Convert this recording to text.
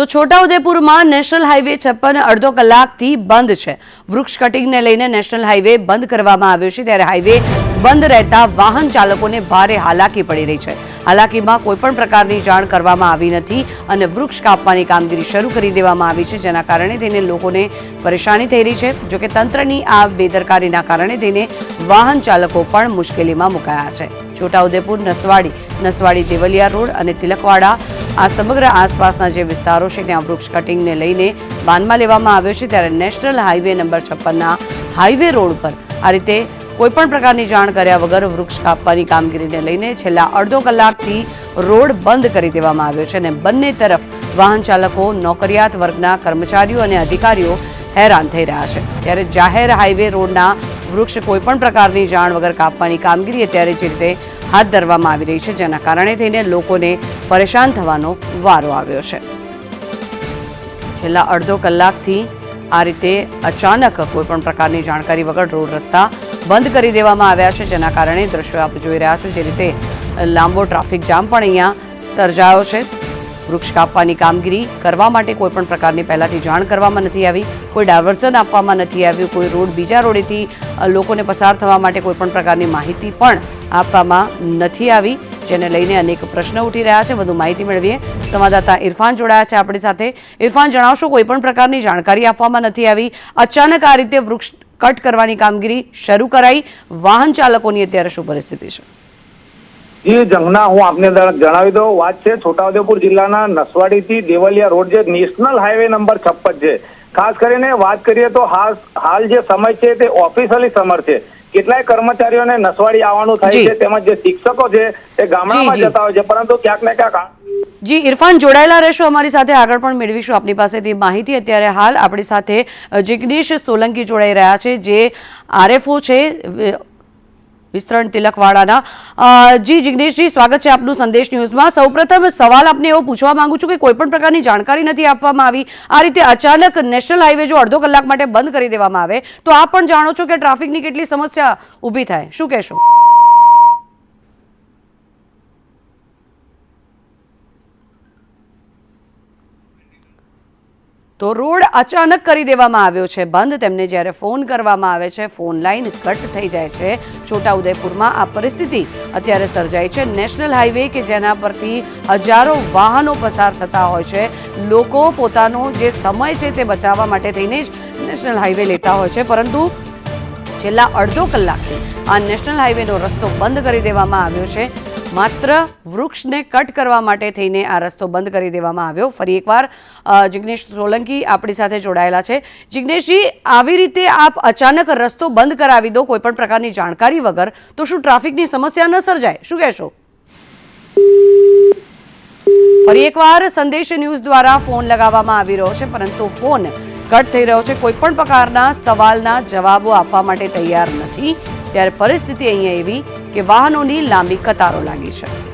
તો છોટાઉદેપુરમાં national highway છપ્પન અડધો કલાકથી બંધ છે. વૃક્ષ કટિંગને લઈને નેશનલ હાઈવે બંધ કરવામાં આવ્યો છે ત્યારે હાઈવે બંધ રહેતા વાહન ચાલકોને ભારે હાલાકી પડી રહી છે. હાલાકીમાં કોઈપણ પ્રકારની જાણ કરવામાં આવી નથી અને વૃક્ષ કાપવાની કામગીરી શરૂ કરી દેવામાં આવી છે, જેના કારણે તેને લોકોને પરેશાની થઈ રહી છે. જોકે તંત્રની આ બેદરકારીના કારણે તેને વાહન ચાલકો પણ મુશ્કેલીમાં મુકાયા છે. છોટાઉદેપુર, નસવાડી નસવાડી દેવલિયા રોડ અને તિલકવાડા આ સમગ્ર આસપાસના જે વિસ્તારો છે, ત્યાં વૃક્ષ કટિંગને લઈને બાનમાં લેવામાં આવ્યો છે, ત્યારે નેશનલ હાઈવે નંબર છપ્પનના હાઈવે રોડ પર આ રીતે કોઈપણ પ્રકારની જાણ કર્યા વગર વૃક્ષ કાપવાની કામગીરીને લઈને છેલ્લા અડધો કલાકથી રોડ બંધ કરી દેવામાં આવ્યો છે અને બંને તરફ વાહન ચાલકો, નોકરિયાત વર્ગના કર્મચારીઓ અને અધિકારીઓ હેરાન થઈ રહ્યા છે. ત્યારે જાહેર હાઈવે રોડના વૃક્ષ કોઈપણ પ્રકારની જાણ વગર કાપવાની કામગીરી અત્યારે જે રીતે હાથ ધરવામાં આવી રહી છે, જેના કારણે થઈને લોકોને પરેશાન થવાનો વારો આવ્યો છે. છેલ્લા અડધો કલાકથી આ રીતે અચાનક કોઈપણ પ્રકારની જાણકારી વગર રોડ રસ્તા બંધ કરી દેવામાં આવ્યા છે, જેના કારણે દ્રશ્યો આપ જોઈ રહ્યા છો, જે રીતે લાંબો ટ્રાફિક જામ પણ અહીંયા સર્જાયો છે. વૃક્ષ કાપવાની કામગીરી કરવા માટે કોઈપણ પ્રકારની પહેલાંથી જાણ કરવામાં નથી આવી, કોઈ ડાયવર્ઝન આપવામાં નથી આવ્યું, કોઈ રોડ બીજા રોડેથી લોકોને પસાર થવા માટે કોઈપણ પ્રકારની માહિતી પણ આપવામાં નથી આવી, જેને લઈને અનેક પ્રશ્ન ઉઠી રહ્યા છે. વધુ માહિતી મેળવીએ. સંવાદદાતા ઇરફાન જોડાયા છે આપણી સાથે. ઇરફાન, જણાવશો કોઈપણ પ્રકારની જાણકારી આપવામાં નથી આવી. અચાનક આ રીતે વૃક્ષ કટ કરવાની કામગીરી શરૂ કરાઈ. વાહન ચાલકોની અત્યારે શું પરિસ્થિતિ છે? જી જંગના હું આપને જણાવી દઉં. વાત છે છોટાઉદેપુર જિલ્લાના નસવાડી થી દેવલિયા રોડ જે નેશનલ હાઈવે નંબર છપ્પન છે. ખાસ કરીને વાત કરીએ તો હાલ જે સમય છે તે ઓફિશિયલી સમર છે. કેટલાય કર્મચારીઓને નસવાડી આવવાનું થાય છે તેમજ જે શિક્ષકો છે તે ગામડામાં. જતા હોય છે. પરંતુ ક્યાંક ને ક્યાંક જી ઇરફાન જોડાયેલા રહેશો અમારી સાથે. આગળ પણ મેળવીશું આપની પાસેથી માહિતી. અત્યારે હાલ આપણી સાથે જિગ્નેશ સોલંકી જોડાઈ રહ્યા છે જે આરએફઓ છે વિસ્તરણ તિલકવાડાના. જી જિગ્નેશજી, સ્વાગત છે આપનું સંદેશ ન્યૂઝમાં. સૌપ્રથમ સવાલ આપને એવો પૂછવા માંગુ છું કે કોઈપણ પ્રકારની જાણકારી નથી આપવામાં આવી. આ રીતે અચાનક નેશનલ હાઈવે જો અડધો કલાક માટે બંધ કરી દેવામાં આવે, તો આપ પણ જાણો છો કે ટ્રાફિકની કેટલી સમસ્યા ઊભી થાય. શું કહેશો? તો રોડ અચાનક કરી દેવામાં આવ્યો છે, બંધ. તેમને જ્યારે ફોન કરવામાં આવે છે, ફોન લાઈન કટ થઈ જાય છે. છોટાઉદેપુરમાં આ પરિસ્થિતિ અત્યારે સર્જાઈ છે. નેશનલ હાઈવે કે જેના પરથી હજારો વાહનો પસાર થતા હોય છે, લોકો પોતાનો જે સમય છે તે બચાવવા માટે થઈને જ નેશનલ હાઈવે લેતા હોય છે. પરંતુ છેલ્લા અડધો કલાકથી આ નેશનલ હાઈવેનો રસ્તો બંધ કરી દેવામાં આવ્યો છે. માત્ર વૃક્ષને કટ કરવા માટે થઈને આ રસ્તો બંધ કરી દેવામાં આવ્યો. ફરી એકવાર જિગ્નેશ સોલંકી આપણી સાથે જોડાયેલા છે. જિગ્નેશજી, આવી રીતે આપ અચાનક રસ્તો બંધ કરાવી દો કોઈ પણ પ્રકારની જાણકારી વગર, તો શું ટ્રાફિકની સમસ્યા ન સર્જાય? શું કહેશો? ફરી એકવાર સંદેશ ન્યૂઝ દ્વારા ફોન લગાવવામાં આવી રહ્યો છે, પરંતુ ફોન કટ થઈ રહ્યો છે. કોઈ પણ પ્રકારના સવાલના જવાબો આપવા માટે તૈયાર નથી. ત્યારે પરિસ્થિતિ અહીંયા એવી કે વાહનોની લાંબી કતારો લાગી છે.